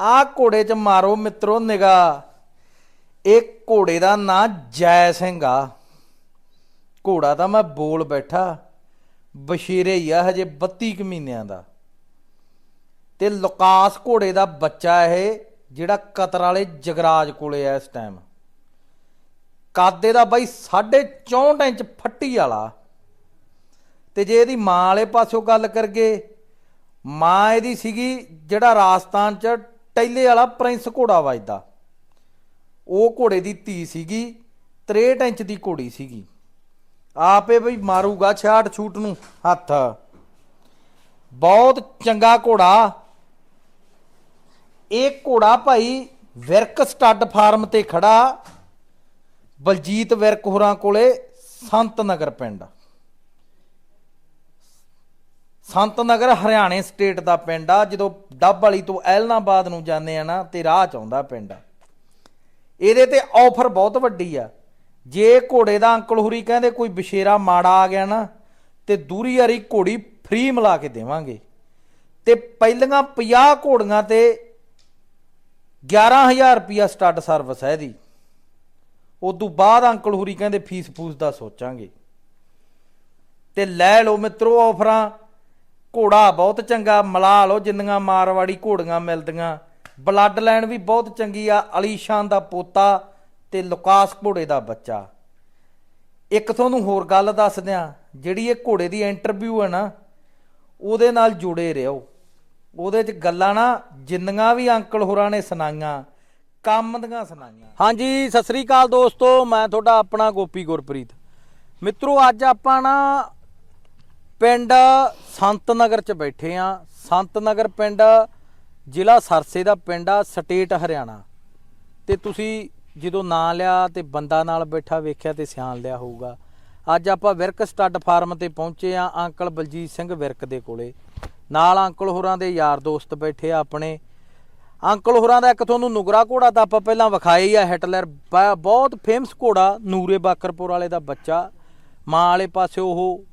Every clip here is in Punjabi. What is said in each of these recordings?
ਆ ਘੋੜੇ 'ਚ ਮਾਰੋ ਮਿੱਤਰੋ ਨਿਗਾ। ਇਹ ਘੋੜੇ ਦਾ ਨਾਂ ਜੈ ਸਿੰਘ ਆ। ਘੋੜਾ ਤਾਂ ਮੈਂ ਬੋਲ ਬੈਠਾ। ਬਸ਼ੀਰੇ ਹੀ ਆ ਹਜੇ 32 ਕੁ ਮਹੀਨਿਆਂ ਦਾ। ਤੇ ਲੁਕਾਸ ਘੋੜੇ ਦਾ ਬੱਚਾ ਇਹ, ਜਿਹੜਾ ਕਤਰ ਵਾਲੇ ਜਗਰਾਜ ਕੋਲੇ ਆ ਇਸ ਟਾਈਮ ਕਾਦੇ ਦਾ ਬਾਈ 64 ਇੰਚ ਫੱਟੀ ਵਾਲਾ। ਤੇ ਜੇ ਇਹਦੀ ਮਾਂ ਵਾਲੇ ਪਾਸੋਂ ਗੱਲ ਕਰਗੇ ਮਾਂ ਇਹਦੀ ਸੀਗੀ ਜਿਹੜਾ ਰਾਜਸਥਾਨ ਚ ਟੈਲੇ ਵਾਲਾ ਪ੍ਰਿੰਸ ਘੋੜਾ ਵੱਜਦਾ। ਉਹ ਘੋੜੇ ਦੀ ਧੀ ਸੀਗੀ 63 ਇੰਚ ਦੀ ਘੋੜੀ ਸੀਗੀ। ਆਪੇ ਬਈ ਮਾਰੂਗਾ 66 ਛੂਟ ਨੂੰ ਹੱਥ। ਬਹੁਤ ਚੰਗਾ ਘੋੜਾ। ਇਹ ਘੋੜਾ ਭਾਈ ਵਿਰਕ ਸਟੱਡ ਫਾਰਮ ਤੇ ਖੜਾ। ਬਲਜੀਤ ਵਿਰਕ ਹੋਰਾਂ ਕੋਲੇ ਸੰਤ ਨਗਰ ਪਿੰਡ। ਸੰਤ ਨਗਰ ਹਰਿਆਣੇ ਸਟੇਟ ਦਾ ਪਿੰਡ ਆ, ਜਦੋਂ ਡੱਬ ਵਾਲੀ ਤੋਂ ਐਲਨਾਬਾਦ ਨੂੰ ਜਾਂਦੇ ਆ ਨਾ, ਤੇ ਰਾਹ ਚ ਆਉਂਦਾ ਪਿੰਡ। ਇਹਦੇ ਤੇ ਆਫਰ ਬਹੁਤ ਵੱਡੀ ਆ। ਜੇ ਘੋੜੇ ਦਾ ਅੰਕਲ ਹੁਰੀ ਕਹਿੰਦੇ ਕੋਈ ਬਸ਼ੇਰਾ ਮਾੜਾ ਆ ਗਿਆ ਨਾ, ਤੇ ਦੂਰੀ ਵਾਲੀ ਘੋੜੀ ਫ੍ਰੀ ਮਿਲਾ ਕੇ ਦੇਵਾਂਗੇ। ਤੇ ਪਹਿਲੀਆਂ 50 ਘੋੜੀਆਂ ਤੇ 11000 ਰੁਪਿਆ ਸਟੱਡ ਸਰਵਿਸ ਹੈ ਇਹਦੀ। ਉਦੋਂ ਬਾਅਦ ਅੰਕਲ ਹੁਰੀ ਕਹਿੰਦੇ ਫੀਸ ਫੂਸ ਦਾ ਸੋਚਾਂਗੇ। ਤੇ ਲੈ ਲਓ ਮਿੱਤਰੋ ਆਫਰਾਂ ਘੋੜਾ ਬਹੁਤ ਚੰਗਾ, ਮਿਲਾ ਲਓ ਜਿੰਨੀਆਂ ਮਾਰਵਾੜੀ ਘੋੜੀਆਂ ਮਿਲਦੀਆਂ। ਬਲੱਡ ਲਾਈਨ ਵੀ ਬਹੁਤ ਚੰਗੀ ਆ, ਅਲੀਸ਼ਾਨ ਦਾ ਪੋਤਾ ਤੇ ਲੁਕਾਸ ਘੋੜੇ ਦਾ ਬੱਚਾ। ਇੱਕ ਤੁਹਾਨੂੰ ਹੋਰ ਗੱਲ ਦੱਸ ਦਿਆਂ ਜਿਹੜੀ ਇਹ ਘੋੜੇ ਦੀ ਇੰਟਰਵਿਊ ਹੈ ਨਾ, ਉਹਦੇ ਨਾਲ ਜੁੜੇ ਰਹੋ। ਉਹਦੇ 'ਚ ਗੱਲਾਂ ਨਾ, ਜਿੰਨੀਆਂ ਵੀ ਅੰਕਲ ਹੋਰਾਂ ਨੇ ਸੁਣਾਈਆਂ, ਕੰਮ ਦੀਆਂ ਸੁਣਾਈਆਂ। ਹਾਂਜੀ, ਸਤਿ ਸ੍ਰੀ ਅਕਾਲ ਦੋਸਤੋ, ਮੈਂ ਤੁਹਾਡਾ ਆਪਣਾ ਗੋਪੀ ਗੁਰਪ੍ਰੀਤ। ਮਿੱਤਰੋ, ਅੱਜ ਆਪਾਂ ਨਾ ਪਿੰਡ ਸੰਤ ਨਗਰ ਚ ਬੈਠੇ ਆ। ਸੰਤ ਨਗਰ ਪਿੰਡ, ਜ਼ਿਲ੍ਹਾ ਸਰਸੇ ਦਾ ਪਿੰਡ ਆ, ਸਟੇਟ ਹਰਿਆਣਾ। ਤੇ ਤੁਸੀਂ ਜਦੋਂ ਨਾਂ ਲਿਆ ਤੇ ਬੰਦਾ ਨਾਲ ਬੈਠਾ ਵੇਖਿਆ ਤੇ ਸਿਆਣ ਲਿਆ ਹੋਊਗਾ। ਅੱਜ ਆਪਾਂ ਵਿਰਕ ਸਟੱਡ ਫਾਰਮ ਤੇ ਪਹੁੰਚੇ ਆ ਅੰਕਲ ਬਲਜੀਤ ਸਿੰਘ ਵਿਰਕ ਦੇ ਕੋਲੇ। ਨਾਲ ਅੰਕਲ ਹੋਰਾਂ ਦੇ ਯਾਰ ਦੋਸਤ ਬੈਠੇ ਆ ਆਪਣੇ। ਅੰਕਲ ਹੋਰਾਂ ਦਾ ਇੱਕ ਤੁਹਾਨੂੰ ਨੁਗਰਾ ਘੋੜਾ ਤਾਂ ਆਪਾਂ ਪਹਿਲਾਂ ਵਿਖਾਇਆ ਹੀ ਆ ਹਿਟਲਰ। ਬ- ਬਹੁਤ ਫੇਮਸ ਘੋੜਾ ਨੂਰੇ ਬਾਕਰਪੁਰ ਵਾਲੇ ਦਾ ਬੱਚਾ। ਮਾਂ ਵਾਲੇ ਪਾਸੇ ਉਹ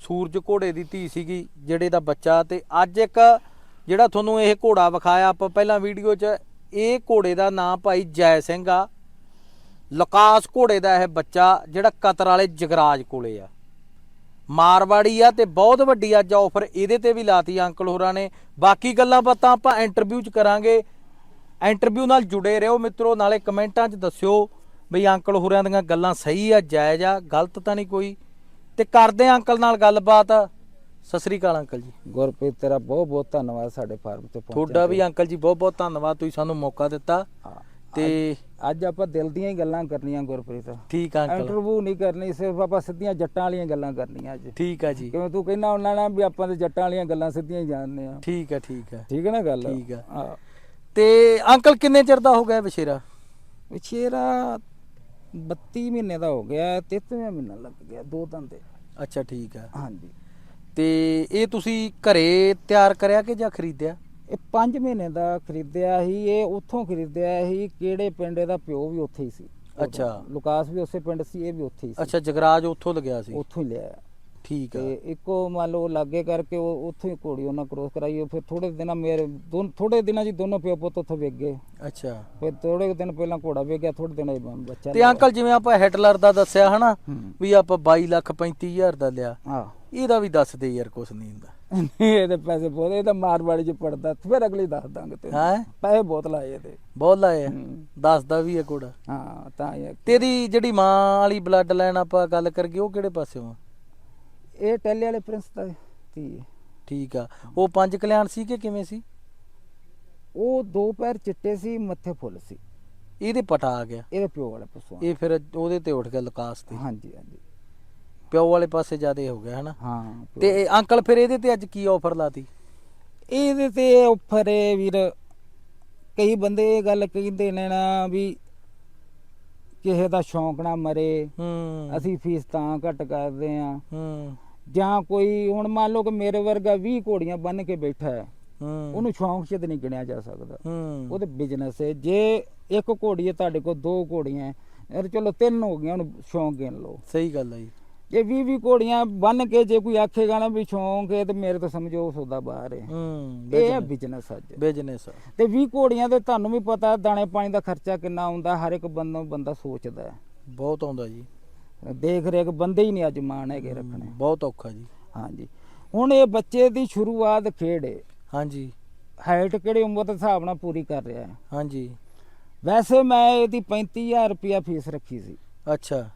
ਸੂਰਜ ਘੋੜੇ ਦੀ ਧੀ ਸੀਗੀ, ਜਿਹੜੇ ਦਾ ਬੱਚਾ ਤੇ ਅੱਜ ਇੱਕ ਜਿਹੜਾ ਤੁਹਾਨੂੰ ਇਹ ਘੋੜਾ ਵਿਖਾਇਆ, ਆਪਾਂ ਪਹਿਲਾਂ ਵੀਡੀਓ 'ਚ, ਇਹ ਘੋੜੇ ਦਾ ਨਾਂ ਭਾਈ ਜੈ ਸਿੰਘ ਆ। ਲਕਾਸ ਘੋੜੇ ਦਾ ਇਹ ਬੱਚਾ, ਜਿਹੜਾ ਕਤਰ ਵਾਲੇ ਜਗਰਾਜ ਕੋਲੇ ਆ। ਮਾਰਵਾੜੀ ਆ ਤੇ ਬਹੁਤ ਵੱਡੀ ਅੱਜ ਆਫਰ ਇਹਦੇ ਤੇ ਵੀ ਲਾਤੀ ਅੰਕਲ ਹੋਰਾਂ ਨੇ। ਬਾਕੀ ਗੱਲਾਂ ਬਾਤਾਂ ਆਪਾਂ ਇੰਟਰਵਿਊ 'ਚ ਕਰਾਂਗੇ। ਇੰਟਰਵਿਊ ਨਾਲ ਜੁੜੇ ਰਹੋ ਮਿੱਤਰੋ, ਨਾਲੇ ਕਮੈਂਟਾਂ 'ਚ ਦੱਸਿਓ ਬਈ ਅੰਕਲ ਹੋਰਾਂ ਦੀਆਂ ਗੱਲਾਂ ਸਹੀ ਆ, ਜਾਇਜ਼ ਆ, ਗਲਤ ਤਾਂ ਨਹੀਂ ਕੋਈ। ਤੇ ਕਰਦੇ ਆ ਅੰਕਲ ਨਾਲ ਗੱਲਬਾਤ। ਸਤਿ ਸ੍ਰੀ ਅਕਾਲ ਅੰਕਲ ਜੀ। ਗੁਰਪ੍ਰੀਤ ਤੇਰਾ ਬਹੁਤ ਬਹੁਤ ਧੰਨਵਾਦ ਸਾਡੇ ਫਾਰਮ ਤੇ ਪਹੁੰਚਣ ਤੁਹਾਡਾ। ਵੀ ਅੰਕਲ ਜੀ ਬਹੁਤ ਬਹੁਤ ਧੰਨਵਾਦ ਤੁਸੀਂ ਸਾਨੂੰ ਮੌਕਾ ਦਿੱਤਾ। ਤੇ ਅੱਜ ਆਪਾਂ ਦਿਲ ਦੀਆਂ ਹੀ ਗੱਲਾਂ ਕਰਨੀਆਂ ਗੁਰਪ੍ਰੀਤ। ਠੀਕ ਆ ਅੰਕਲ। ਇੰਟਰਵਿਊ ਨਹੀਂ ਕਰਨੀ ਸਿਰਫ ਆਪਾਂ ਸਿੱਧੀਆਂ ਜੱਟਾਂ ਵਾਲੀਆਂ ਗੱਲਾਂ ਕਰਨੀਆਂ ਅੱਜ। ਠੀਕ ਆ ਜੀ। ਕਿਵੇਂ ਤੂੰ ਕਹਿੰਦਾ ਉਹਨਾਂ ਨਾਲ ਵੀ ਆਪਾਂ ਤੇ ਜੱਟਾਂ ਵਾਲੀਆਂ ਗੱਲਾਂ ਸਿੱਧੀਆਂ ਹੀ ਜਾਣਦੇ ਆ। ਠੀਕ ਆ ਠੀਕ ਆ। ਠੀਕ ਹੈ ਨਾ ਗੱਲ? ਠੀਕ ਆ। ਤੇ ਅੰਕਲ ਕਿੰਨੇ ਚਿਰ ਦਾ ਹੋ ਗਿਆ ਬਸ਼ੇਰਾ ਵਿਛੇਰਾ 32 ਮਹੀਨੇ ਦਾ ਹੋ ਗਿਆ 33ਵਾਂ ਮਹੀਨਾ ਲੱਗ ਗਿਆ ਦੋ ਤੇ। ਅੱਛਾ ਠੀਕ ਆ ਹਾਂਜੀ। ਤੇ ਇਹ ਤੁਸੀਂ ਘਰੇ ਤਿਆਰ ਕਰਿਆ ਕਿ ਜਾਂ ਖਰੀਦਿਆ? ਇਹ 5 ਮਹੀਨੇ ਦਾ ਖਰੀਦਿਆ ਸੀ ਇਹ ਉੱਥੋਂ ਖਰੀਦਿਆ ਸੀ ਕਿਹੜੇ ਪਿੰਡ ਦਾ ਪਿਓ ਵੀ ਉੱਥੇ ਹੀ ਸੀ। ਅੱਛਾ। ਲੁਕਾਸ ਵੀ ਉਸੇ ਪਿੰਡ ਸੀ ਇਹ ਵੀ ਉੱਥੇ ਹੀ ਸੀ। ਅੱਛਾ ਜਗਰਾਜ ਉੱਥੋਂ ਲਗਿਆ ਸੀ। ਉੱਥੋਂ ਹੀ ਲਿਆ ਠੀਕ ਤੇ ਇੱਕੋ ਮੰਨ ਲਓ ਲਾਗੇ ਕਰਕੇ ਉਹ ਉੱਥੋਂ ਹੀ ਘੋੜੀ ਉਹਨਾਂ ਕ੍ਰੋਸ ਕਰਾਈ ਉਹ ਫਿਰ ਥੋੜੇ ਦਿਨਾਂ ਮੇਰੇ ਦੋਨ ਥੋੜੇ ਦਿਨਾਂ ਹੀ ਦੋਨੋਂ ਪਿਓ ਪੁੱਤ ਉੱਥੋਂ ਵੇਚ ਗਏ। ਅੱਛਾ। ਫਿਰ ਥੋੜੇ ਦਿਨ ਪਹਿਲਾਂ ਘੋੜਾ ਵੇਚ ਗਿਆ ਥੋੜੇ ਦਿਨਾਂ 'ਚ ਬੱਚਾ ਤੇ ਅੰਕਲ ਜਿਵੇਂ ਆਪਾਂ ਹਿਟਲਰ ਦਾ ਦੱਸਿਆ ਹਨਾ ਹੂੰ। ਵੀ ਆਪਾਂ 22 ਲੱਖ 35 ਹਜ਼ਾਰ ਦਾ ਲਿਆ ਹਾਂ। ਇਹਦਾ ਵੀ ਦੱਸ ਦੇ ਯਾਰ ਕੁਛ ਨਹੀਂ ਹੁੰਦਾ। ਨਹੀਂ ਇਹਦੇ ਪੈਸੇ ਬਹੁਤ ਇਹ ਤਾਂ ਮਾਰਵਾੜੀ 'ਚ ਪੜਦਾ ਫਿਰ ਅਗਲੀ ਦੱਸ ਦਾਂਗੇ ਤੇ ਹੈ? ਪੈਸੇ ਬਹੁਤ ਲਾਏ ਇਹਦੇ। ਬਹੁਤ ਲਾਏ ਹੂੰ। ਦੱਸਦਾ ਵੀ ਹੈ ਕੋੜਾ ਹਾਂ ਤਾਂ ਇਹ ਤੇ ਇਹਦੀ ਜਿਹੜੀ ਮਾਂ ਵਾਲੀ ਬਲੱਡ ਲਾਈਨ ਆਪਾਂ ਗੱਲ ਕਰਗੇ ਉਹ ਕਿਹੜੇ ਪਾਸਿਓਂ ਆ ਇਹ ਟੈਲੇ ਵਾਲੇ ਪ੍ਰਿੰਸ ਦਾ ਧੀ ਹੈ। ਠੀਕ ਆ। ਉਹ ਪੰਜ ਕਲਿਆਣ ਸੀ ਕਿ ਕਿਵੇਂ ਸੀ? ਉਹ ਦੋ ਪੈਰ ਚਿੱਟੇ ਸੀ ਮੱਥੇ ਫੁੱਲ ਸੀ। ਇਹਦੇ ਪਟਾ ਆ ਗਿਆ। ਇਹਦੇ ਪਿਓ ਵਾਲੇ ਪਸ਼ੂ ਇਹ ਫਿਰ ਉਹਦੇ ਤੇ ਉੱਠ ਗਿਆ ਲਕਾਸ ਤੇ। ਹਾਂਜੀ ਹਾਂਜੀ। ਪਿਓ ਵਾਲੇ ਪਾਸੇ ਜਿਆਦੇ ਹੋ ਗਿਆ ਹਨਾ? ਹਾਂ। ਤੇ ਅੰਕਲ ਫਿਰ ਇਹਦੇ ਤੇ ਅੱਜ ਕੀ ਆਫਰ ਲਾਤੀ? ਇਹਦੇ ਤੇ ਉੱਪਰ ਇਹ ਵੀਰ ਕਈ ਬੰਦੇ ਇਹ ਗੱਲ ਕਹਿੰਦੇ ਨੇ ਨਾ ਵੀ ਕਿਸੇ ਦਾ ਸ਼ੌਂਕ ਨਾ ਮਰੇ। ਹੂੰ। ਅਸੀਂ ਫੀਸ ਤਾਂ ਘੱਟ ਕਰਦੇ ਆ। ਹੂੰ। ਜਾਂ ਕੋਈ ਹੁਣ ਮੰਨ ਲਓ ਕਿ ਮੇਰੇ ਵਰਗਾ 20 ਘੋੜੀਆਂ ਬੰਨ ਕੇ ਬੈਠਾ ਹੈ ਹੂੰ। ਉਹਨੂੰ ਸ਼ੌਂਕ ਚ ਤਾਂ ਨਹੀਂ ਗਿਣਿਆ ਜਾ ਸਕਦਾ। ਹੂੰ। ਉਹਦੇ ਬਿਜ਼ਨਸ ਹੈ। ਜੇ ਇੱਕ ਘੋੜੀ ਹੈ ਤੁਹਾਡੇ ਕੋਲ ਦੋ ਘੋੜੀਆਂ ਹੈ, ਯਾਰ ਚਲੋ ਤਿੰਨ ਹੋ ਗਈਆਂ ਉਹਨੂੰ ਸ਼ੌਂਕ ਗਿਣ ਲਓ। ਸਹੀ ਗੱਲ ਹੈ ਜੀ। ਜੇ 20 20 ਘੋੜੀਆਂ ਬੰਨ ਕੇ ਜੇ ਕੋਈ ਆਖੇਗਾ ਨਾ ਵੀ ਸ਼ੌਂਕ ਹੈ ਤੇ ਮੇਰੇ ਤੋਂ ਸਮਝੋ ਸੌਦਾ ਬਾਹਰ ਹੈ। ਹੂੰ ਇਹ ਹੈ ਬਿਜ਼ਨਸ ਅੱਜ। ਬਿਜ਼ਨਸ ਤੇ 20 ਘੋੜੀਆਂ ਤੇ ਤੁਹਾਨੂੰ ਵੀ ਪਤਾ ਦਾਣੇ ਪਾਣੀ ਦਾ ਖਰਚਾ ਕਿੰਨਾ ਆਉਂਦਾ ਹਰ ਇੱਕ ਬੰਦਾ ਬੰਦਾ ਸੋਚਦਾ ਹੈ। ਬਹੁਤ ਆਉਂਦਾ ਜੀ। ਦੇਖ ਰੇਖ ਬੰਦੇ ਹੀ ਨਹੀਂ ਅੱਜ ਮਾਣ ਹੈਗੇ ਰੱਖਣੇ। ਬਹੁਤ ਔਖਾ ਜੀ। ਹਾਂਜੀ। ਹੁਣ ਇਹ ਬੱਚੇ ਦੀ ਸ਼ੁਰੂਆਤ ਹੈ ਹਾਂਜੀ। ਹਾਈਟ ਕਿਹੜੀ ਉਮਰ ਦੇ ਹਿਸਾਬ ਨਾਲ ਪੂਰੀ ਕਰ ਰਿਹਾ ਹੈ? ਹਾਂਜੀ। ਵੈਸੇ ਮੈਂ ਇਹਦੀ 35000 ਰੁਪਿਆ ਫੀਸ ਰੱਖੀ ਸੀ। ਅੱਛਾ।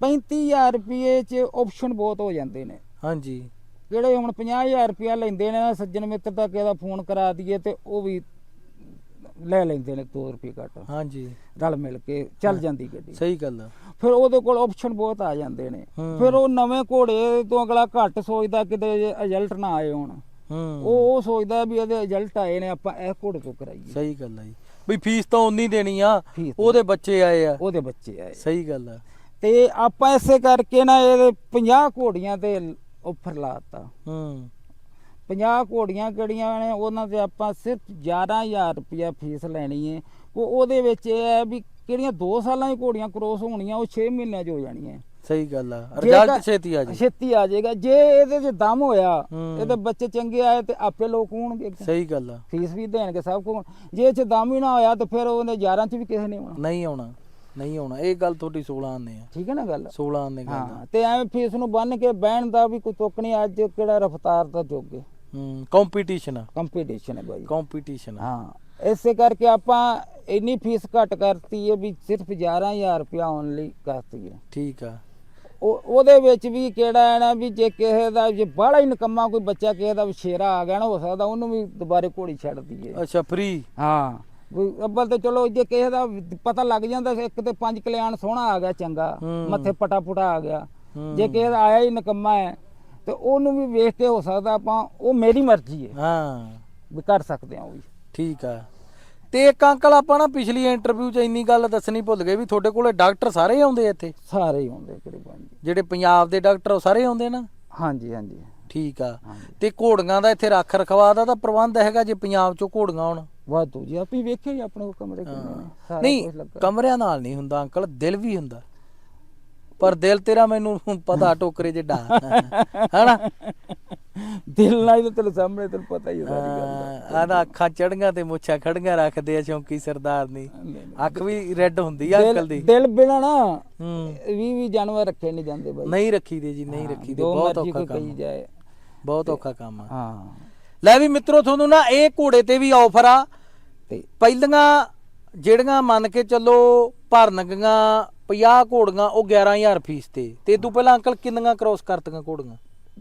35000 ਰੁਪਏ ਚ ਆਪਸ਼ਨ ਬਹੁਤ ਹੋ ਜਾਂਦੇ ਨੇ। ਹਾਂਜੀ। ਜਿਹੜੇ ਹੁਣ 50000 ਰੁਪਿਆ ਲੈਂਦੇ ਨੇ ਨਾ ਸੱਜਣ ਮਿੱਤਰ ਦਾ ਕਿਸੇ ਦਾ ਫੋਨ ਕਰਾ ਦਈਏ ਤੇ ਉਹ ਵੀ ਲੈ ਲੈਂਦੇ ਨੇ 2 ਰੁਪਏ ਘੱਟ। ਹਾਂਜੀ। ਰਲ ਮਿਲ ਕੇ ਚੱਲ ਜਾਂਦੀ ਗੱਡੀ। ਸਹੀ ਗੱਲ ਆ। ਫਿਰ ਉਹਦੇ ਕੋਲ ਆਪਸ਼ਨ ਬਹੁਤ ਆ ਜਾਂਦੇ ਨੇ। ਫਿਰ ਉਹ ਨਵੇਂ ਘੋੜੇ ਤੋਂ ਅਗਲਾ ਘੱਟ ਸੋਚਦਾ ਕਿਤੇ ਰਿਜ਼ਲਟ ਨਾ ਆਏ ਹੋਣ। ਉਹ ਉਹ ਸੋਚਦਾ ਵੀ ਇਹਦੇ ਰਿਜ਼ਲਟ ਆਏ ਨੇ ਆਪਾਂ ਇਹ ਘੋੜੇ ਤੋਂ ਕਰਾਈਏ। ਸਹੀ ਗੱਲ ਆ ਜੀ। ਵੀ ਫੀਸ ਤਾਂ ਉਨੀ ਦੇਣੀ ਆ ਉਹਦੇ ਬੱਚੇ ਆਏ ਆ। ਉਹਦੇ ਬੱਚੇ ਆਏ। ਸਹੀ ਗੱਲ ਆ। ਤੇ ਆਪਾਂ ਇਸੇ ਕਰਕੇ ਨਾ ਇਹਦੇ 50 ਘੋੜੀਆਂ ਤੇ ਆਫਰ ਲਾਤਾ ਹੂੰ। 50 ਘੋੜੀਆਂ ਕਿਹੜੀਆਂ ਨੇ ਉਹਨਾਂ ਤੇ ਆਪਾਂ ਸਿਰਫ 11000 ਰੁਪਇਆ ਫੀਸ ਲੈਣੀ ਹੈ ਉਹ ਉਹਦੇ ਵਿੱਚ ਇਹ ਹੈ ਵੀ ਕਿਹੜੀਆਂ 2 ਸਾਲਾਂ ਦੀ ਘੋੜੀਆਂ ਕ੍ਰੋਸ ਹੋਣੀਆਂ ਉਹ 6 ਮਹੀਨਿਆਂ 'ਚ ਹੋ ਜਾਣੀਆਂ। ਸਹੀ ਗੱਲ ਆ। ਰਿਜ਼ਲਟ ਛੇਤੀ ਆ ਜੀ ਛੇਤੀ ਆ ਜਾਏਗਾ। ਜੇ ਇਹਦੇ 'ਚ ਦਮ ਹੋਇਆ। ਇਹਦੇ ਬੱਚੇ ਚੰਗੇ ਆਏ ਤੇ ਆਪੇ ਲੋਕ ਹੋਣਗੇ। ਸਹੀ ਗੱਲ ਆ। ਫੀਸ ਵੀ ਦੇਣਗੇ ਸਭ ਕੁਝ ਜੇ ਇਹ 'ਚ ਦਮ ਹੀ ਨਾ ਹੋਇਆ ਤੇ ਫਿਰ ਉਹਨੇ 11 'ਚ ਵੀ ਕਿਸੇ ਨੇ ਆਉਣਾ ਨਹੀਂ ਆਉਣਾ ਨਹੀਂ ਆਉਣਾ। ਇਹ ਗੱਲ ਤੁਹਾਡੀ 16 ਆਨੇ ਆ। ਠੀਕ ਹੈ ਨਾ ਗੱਲ? 16 ਆਨੇ ਗੱਲ। ਹਾਂ ਤੇ ਐਵੇਂ ਫੀਸ ਨੂੰ ਬੰਨ ਕੇ ਬਹਿਣ ਦਾ ਵੀ ਕੋਈ ਤੁੱਕ ਨਹੀਂ ਅੱਜ ਕਿਹੜਾ ਰਫਤਾਰ ਦਾ ਜੋਗੇ ਹੂੰ ਕੰਪੀਟੀਸ਼ਨ ਕੰਪੀਟੀਸ਼ਨ ਹੈ ਬਾਈ। ਕੰਪੀਟੀਸ਼ਨ ਹਾਂ ਇਸੇ ਕਰਕੇ ਆਪਾਂ ਇੰਨੀ ਫੀਸ ਘੱਟ ਕਰਤੀ ਹੈ ਵੀ ਸਿਰਫ 11000 ਰੁਪਇਆ ਓਨਲੀ ਕਰਤੀ ਹੈ। ਠੀਕ ਆ। ਉਹ ਉਹਦੇ ਵਿੱਚ ਵੀ ਕਿਹੜਾ ਹੈ ਨਾ ਵੀ ਜੇ ਕਿਸੇ ਦਾ ਜੇ ਬਾਹਲਾ ਹੀ ਨਕਮਾ ਕੋਈ ਬੱਚਾ ਕਿਸੇ ਦਾ ਵਿਸ਼ੇਰਾ ਆ ਗਿਆ ਨਾ ਹੋ ਸਕਦਾ ਉਹਨੂੰ ਵੀ ਦੁਬਾਰੇ ਘੋੜੀ ਛੱਡ ਦਈਏ। ਅੱਛਾ ਫ੍ਰੀ ਹਾਂ ਕੋਈ ਅੱਬਲ ਤੇ ਚਲੋ ਜੇ ਕਿਸੇ ਦਾ ਪਤਾ ਲੱਗ ਜਾਂਦਾ ਇੱਕ ਤੇ ਪੰਜ ਕਲਿਆਣ ਸੋਹਣਾ ਆ ਗਿਆ ਚੰਗਾ। ਮੱਥੇ ਪਟਾ ਪੁਟਾ ਆ ਗਿਆ। ਜੇ ਕਿਸੇ ਦਾ ਆਇਆ ਹੀ ਨਕਮਾ ਹੈ ਤੇ ਉਹਨੂੰ ਵੀ ਵੇਖ ਕੇ ਹੋ ਸਕਦਾ ਆਪਾਂ ਉਹ ਮੇਰੀ ਮਰਜ਼ੀ ਹੈ। ਹਾਂ। ਵੀ ਕਰ ਸਕਦੇ ਹਾਂ ਉਹ ਵੀ। ਠੀਕ ਆ। ਤੇ ਇੱਕ ਅੰਕਲ ਆਪਾਂ ਨਾ ਪਿਛਲੀ ਇੰਟਰਵਿਊ 'ਚ ਇੰਨੀ ਗੱਲ ਦੱਸਣੀ ਭੁੱਲ ਗਏ ਵੀ ਤੁਹਾਡੇ ਕੋਲੇ ਡਾਕਟਰ ਸਾਰੇ ਆਉਂਦੇ ਆ ਇੱਥੇ? ਸਾਰੇ ਹੀ ਹੁੰਦੇ ਕਰੀਬਨ ਜਿਹੜੇ ਪੰਜਾਬ ਦੇ ਡਾਕਟਰ ਉਹ ਸਾਰੇ ਆਉਂਦੇ ਨਾ? ਹਾਂਜੀ ਹਾਂਜੀ। ਠੀਕ ਆ। ਹਾਂਜੀ। ਤੇ ਘੋੜੀਆਂ ਦਾ ਇੱਥੇ ਰੱਖ ਰਖਵਾ ਦਾ ਤਾਂ ਪ੍ਰਬੰਧ ਹੈਗਾ ਜੇ ਪੰਜਾਬ 'ਚੋਂ ਘੋੜੀਆਂ ਆਉਣ। ਵਾਧੂ ਜੀ ਆਪੀ ਵੇਖਿਆ ਹੀ ਆਪਣੇ ਕੋਲ ਕਮਰੇ ਕਿੰਨੇ ਨੇ ਸਾਰਾ ਨਹੀਂ ਲੱਗਾ। ਕਮਰਿਆਂ ਨਾਲ ਨਹੀਂ ਹੁੰਦਾ ਅੰਕਲ ਦਿਲ ਵੀ ਹੁੰਦਾ। ਪਰ ਦਿਲ ਤੇਰਾ ਮੈਨੂੰ ਪਤਾ ਟੋਕਰੇ ਜਿੱਡਾ। ਹਨਾ? ਦਿਲ ਨਾਲ ਹੀ ਤਾਂ ਤੇਰੇ ਸਾਹਮਣੇ ਤੈਨੂੰ ਪਤਾ ਹੀ ਹੈ ਸਾਰੀ ਗੱਲ ਆਦਾ ਅੱਖਾਂ ਚੜੀਆਂ ਤੇ ਮੁੱਛਾਂ ਖੜੀਆਂ ਰੱਖਦੇ ਆ ਸ਼ੌਂਕੀ ਸਰਦਾਰ ਨਹੀਂ। ਅੱਖ ਵੀ ਰੈੱਡ ਹੁੰਦੀ ਆ ਅੰਕਲ ਦੀ। ਦਿਲ ਬਿਨਾ ਨਾ ਵੀ ਵੀ ਜਾਨਵਰ ਰੱਖੇ ਨਹੀਂ ਜਾਂਦੇ ਬਾਈ। ਨਹੀਂ ਰੱਖੀ ਦੇ ਜੀ ਨਹੀਂ ਹਾਂ, ਰੱਖੀ ਦੇ ਜੋ ਬਹੁਤ ਔਖਾ ਕੰਮ। ਜਾਏ। ਬਹੁਤ ਔਖਾ ਕੰਮ ਆ। ਹਾਂ। ਲੈ ਵੀ ਮਿੱਤਰੋ ਤੁਹਾਨੂੰ ਨਾ ਇਹ ਘੋੜੇ ਤੇ ਵੀ ਆਫਰ ਆ। ਤੇ ਪਹਿਲੀਆਂ ਜਿਹੜੀਆਂ ਮੰਨ ਕੇ ਚੱਲੋ ਭਰਨਗੀਆਂ 50 ਘੋੜੀਆਂ ਉਹ 11000 ਫੀਸ ਤੇ। ਤੇ ਤੋਂ ਪਹਿਲਾਂ ਅੰਕਲ ਕਿੰਨੀਆਂ ਕ੍ਰੋਸ ਕਰਤੀਆਂ ਘੋੜੀਆਂ?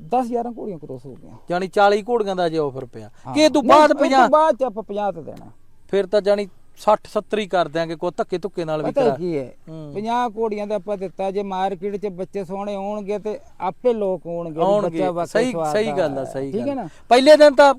10 11 ਘੋੜੀਆਂ ਕ੍ਰੋਸ ਹੋ ਗਈਆਂ। ਜਾਨੀ 40 ਘੋੜੀਆਂ ਦਾ ਜੇ ਆਫਰ ਪਿਆ। ਕਿ ਤੋਂ ਬਾਅਦ ਇਹ ਤੋਂ 50 ਬਾਅਦ ਚ ਆਪਾਂ 50 ਤੇ ਦੇਣਾ। ਫਿਰ ਤਾਂ ਜਾਨੀ 60 70 ਹੀ ਕਰ ਦਿਆਂਗੇ ਕੋਈ ਧੱਕੇ ਧੁੱਕੇ ਨਾਲ ਵੀ ਪਤਾ ਕਰਾ। ਕੀ ਹੈ? ਹੂੰ। 50 ਘੋੜੀਆਂ ਦਾ ਆਪਾਂ ਦਿੱਤਾ ਜੇ ਮਾਰਕੀਟ 'ਚ ਬੱਚੇ ਸੋਹਣੇ ਹੋਣਗੇ ਤੇ ਆਪੇ ਲੋਕ ਹੋਣਗੇ ਬੱਚਾ ਵਾਕਈ ਸਹੀ ਸਹੀ ਗੱਲ ਆ ਸਹੀ ਠੀਕ ਹੈ ਨਾ? ਪਹਿਲੇ ਦਿਨ ਤਾਂ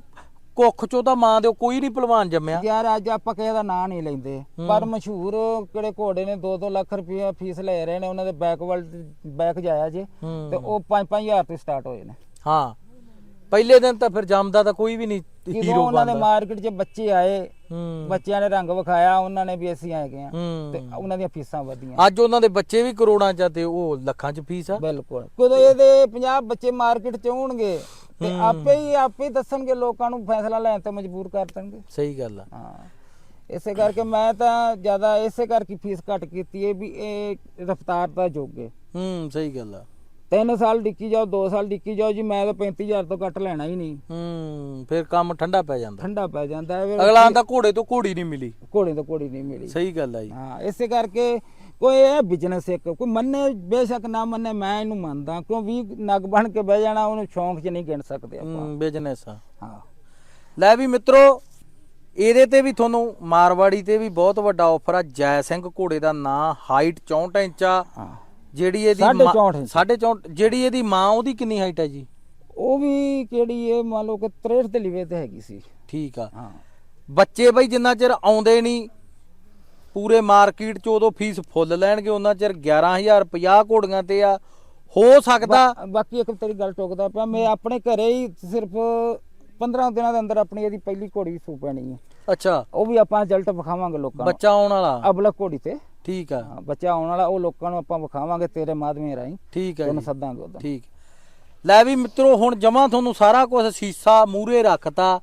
ਕੁੱਖ ਚੋਂ ਤਾਂ ਮਾਂ ਦੇ ਕੋਈ ਨਹੀਂ ਪਹਿਲਵਾਨ ਜੰਮਿਆ। ਯਾਰ ਅੱਜ ਆਪਾਂ ਕਿਸੇ ਦਾ ਨਾਂ ਨਹੀਂ ਲੈਂਦੇ। ਪਰ ਮਸ਼ਹੂਰ ਕਿਹੜੇ ਘੋੜੇ ਨੇ 2-2 ਲੱਖ ਰੁਪਇਆ ਫੀਸ ਲੈ ਰਹੇ ਨੇ ਉਹਨਾਂ ਦੇ ਬੈਕ ਵਰਲਡ ਬੈਕ ਜਾਇਆ ਜੇ। ਤੇ ਉਹ 5-5000 ਤੋਂ ਸਟਾਰਟ ਹੋਏ ਨੇ। ਹਾਂ। ਪਹਿਲੇ ਦਿਨ ਤਾਂ ਫਿਰ ਜੰਮਦਾ ਤਾਂ ਕੋਈ ਵੀ ਨਹੀਂ ਹੀਰੋ ਉਹਨਾਂ ਦੇ ਮਾਰਕੀਟ 'ਚ ਬੱਚੇ ਆਏ ਬੱਚਿਆਂ ਨੇ ਰੰਗ ਵਿਖਾਇਆ ਉਹਨਾਂ ਨੇ ਵੀ ਅਸੀਂ ਆਏ ਗਏ ਆ ਤੇ ਉਹਨਾਂ ਦੀਆਂ ਫੀਸਾਂ ਵਧੀਆਂ। ਅੱਜ ਉਹਨਾਂ ਦੇ ਬੱਚੇ ਵੀ ਕਰੋੜਾਂ ਚ ਤੇ ਉਹ ਲੱਖਾਂ ਚ ਫੀਸ ਆ। ਬਿਲਕੁਲ। ਕਦੋਂ ਇਹਦੇ 50 ਬੱਚੇ ਮਾਰਕੀਟ 'ਚ ਹੋਣਗੇ ਤੇ ਆਪੇ ਹੀ ਆਪੇ ਹੀ ਦੱਸਣਗੇ ਲੋਕਾਂ ਨੂੰ ਫੈਸਲਾ ਲੈਣ ਤੇ ਮਜਬੂਰ ਕਰ ਦੇਣਗੇ। ਸਹੀ ਗੱਲ ਆ। ਹਾਂ। ਇਸੇ ਕਰਕੇ ਮੈਂ ਤਾਂ ਜ਼ਿਆਦਾ ਇਸੇ ਕਰਕੇ ਫੀਸ ਘੱਟ ਕੀਤੀ ਹੈ ਵੀ ਇਹ ਰਫਤਾਰ ਦਾ ਯੋਗ ਹੈ ਹੂੰ ਸਹੀ ਗੱਲ ਆ। ਤਿੰਨ ਸਾਲ ਡਿੱਕੀ ਜਾਓ 2 ਸਾਲ ਡਿੱਕੀ ਜਾਓ ਜੀ ਮੈਂ ਤਾਂ 35000 ਤੋਂ ਘੱਟ ਲੈਣਾ ਹੀ ਨਹੀਂ। ਹੂੰ ਫਿਰ ਕੰਮ ਠੰਡਾ ਪੈ ਜਾਂਦਾ। ਠੰਡਾ ਪੈ ਜਾਂਦਾ ਹੈ ਫਿਰ ਅਗਲਾ ਆਂਦਾ ਘੋੜੇ ਤੋਂ ਘੋੜੀ ਨਹੀਂ ਮਿਲੀ। ਘੋੜੇ ਤੋਂ ਘੋੜੀ ਨਹੀਂ ਮਿਲੀ। ਸਹੀ ਗੱਲ ਆ ਜੀ। ਹਾਂ ਇਸੇ ਕਰਕੇ ਕੋਈ ਇਹ ਬਿਜ਼ਨਸ ਇੱਕ ਕੋਈ ਮੰਨੇ ਬੇਸ਼ੱਕ ਨਾ ਮੰਨੇ ਮੈਂ ਇਹਨੂੰ ਮੰਨਦਾ ਕਿਉਂ ਵੀ ਨਗ ਬਣ ਕੇ ਬਹਿ ਜਾਣਾ ਉਹਨੂੰ ਸ਼ੌਂਕ 'ਚ ਨਹੀਂ ਗਿਣ ਸਕਦੇ ਆਪਾਂ। ਬਿਜ਼ਨਸ ਆ। ਹਾਂ। ਲੈ ਵੀ ਮਿੱਤਰੋ ਇਹਦੇ ਤੇ ਵੀ ਤੁਹਾਨੂੰ ਮਾਰਵਾੜੀ ਤੇ ਵੀ ਬਹੁਤ ਵੱਡਾ ਆਫਰ ਆ। ਜੈ ਸਿੰਘ ਘੋੜੇ ਦਾ ਨਾਂ ਹਾਈਟ 64 ਇੰਚ ਆ। ਜਿਹੜੀ ਇਹਦੀ ਸਾਢੇ ਮਾਂ- 64 ਇੰਚ। ਸਾਢੇ 64 ਜਿਹੜੀ ਇਹਦੀ ਮਾਂ ਉਹਦੀ ਕਿੰਨੀ ਹਾਈਟ ਹੈ ਜੀ? ਉਹ ਵੀ ਕਿਹੜੀ ਇਹ ਮੰਨ ਲਓ ਕਿ 63 ਦੇ ਲਿਵੇ ਤੇ ਹੈਗੀ ਸੀ। ਠੀਕ ਆ। ਹਾਂ। ਬੱਚੇ ਬਈ ਜਿੰਨਾ ਚਿਰ ਆਉਂਦੇ ਨਹੀਂ ਪੂਰੇ ਮਾਰਕੀਟ ਚ ਉਦੋਂ ਫੀਸ ਫੁੱਲ ਲੈਣਗੇ ਉਹਨਾਂ ਚਿਰ 11000 50 ਘੋੜੀਆਂ ਤੇ ਆ ਹੋ ਸਕਦਾ? ਬਾਕੀ ਇੱਕ ਤੇਰੀ ਗੱਲ ਟੋਕਦਾ ਪਿਆ ਮੈਂ ਆਪਣੇ ਘਰੇ ਹੀ ਸਿਰਫ 15 ਦਿਨਾਂ ਦੇ ਅੰਦਰ ਆਪਣੀ ਇਹਦੀ ਪਹਿਲੀ ਘੋੜੀ ਸੂ ਪੈਣੀ ਹੈ। ਅੱਛਾ। ਉਹ ਵੀ ਆਪਾਂ ਰਿਜ਼ਲਟ ਵਿਖਾਵਾਂਗੇ ਲੋਕਾਂ ਨੂੰ। ਬੱਚਾ ਆਉਣ ਵਾਲਾ? ਅਬਲਾ ਘੋੜੀ ਤੇ। ਠੀਕ ਆ। ਬੱਚਾ ਆਉਣ ਵਾਲਾ ਉਹ ਲੋਕਾਂ ਨੂੰ ਆਪਾਂ ਵਿਖਾਵਾਂਗੇ ਤੇਰੇ ਮਾਧਵੇਂ ਰਾਹੀਂ। ਠੀਕ ਆ ਤੁਹਾਨੂੰ ਸੱਦਾਂਗੇ ਉਦੋਂ ਠੀਕ। ਲੈ ਵੀ ਮਿੱਤਰੋ ਹੁਣ ਜਮਾ ਤੁਹਾਨੂੰ ਸਾਰਾ ਕੁਝ ਸੀਸਾ ਮੂਰੇ ਰੱਖਤਾ।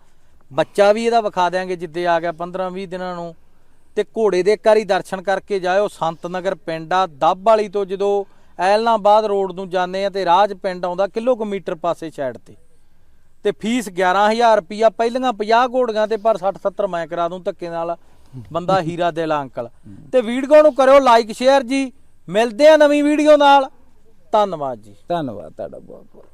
ਬੱਚਾ ਵੀ ਇਹਦਾ ਵਿਖਾ ਦਿਆਂਗੇ ਜਿੱਦੇ ਆ ਗਿਆ 15 20 ਦਿਨਾਂ ਨੂੰ। ਤੇ ਘੋੜੇ ਦੇ ਇੱਕ ਵਾਰੀ ਦਰਸ਼ਨ ਕਰਕੇ ਜਾਇਓ। ਸੰਤ ਨਗਰ ਪਿੰਡ ਆ, ਦੱਬ ਵਾਲੀ ਤੋਂ ਜਦੋਂ ਐਲਨਾਬਾਦ ਰੋਡ ਨੂੰ ਜਾਂਦੇ ਆ ਤੇ ਰਾਜ ਪਿੰਡ ਆਉਂਦਾ ਕਿਲੋਮੀਟਰ ਪਾਸੇ ਸਾਈਡ ਤੇ। ਤੇ ਫੀਸ 11000 ਰੁਪਿਆ ਪਹਿਲੀਆਂ 50 ਘੋੜੀਆਂ ਤੇ ਪਰ 60 70 ਮੈਂ ਕਰਾ ਦੂੰ ਧੱਕੇ ਨਾਲ, ਬੰਦਾ ਹੀਰਾ ਦਿਲ ਆ ਅੰਕਲ। ਤੇ ਵੀਡੀਓ ਨੂੰ ਕਰਿਓ ਲਾਈਕ ਸ਼ੇਅਰ ਜੀ। ਮਿਲਦੇ ਆ ਨਵੀਂ ਵੀਡੀਓ ਨਾਲ। ਧੰਨਵਾਦ ਜੀ। ਧੰਨਵਾਦ, ਤੁਹਾਡਾ ਬਹੁਤ ਬਹੁਤ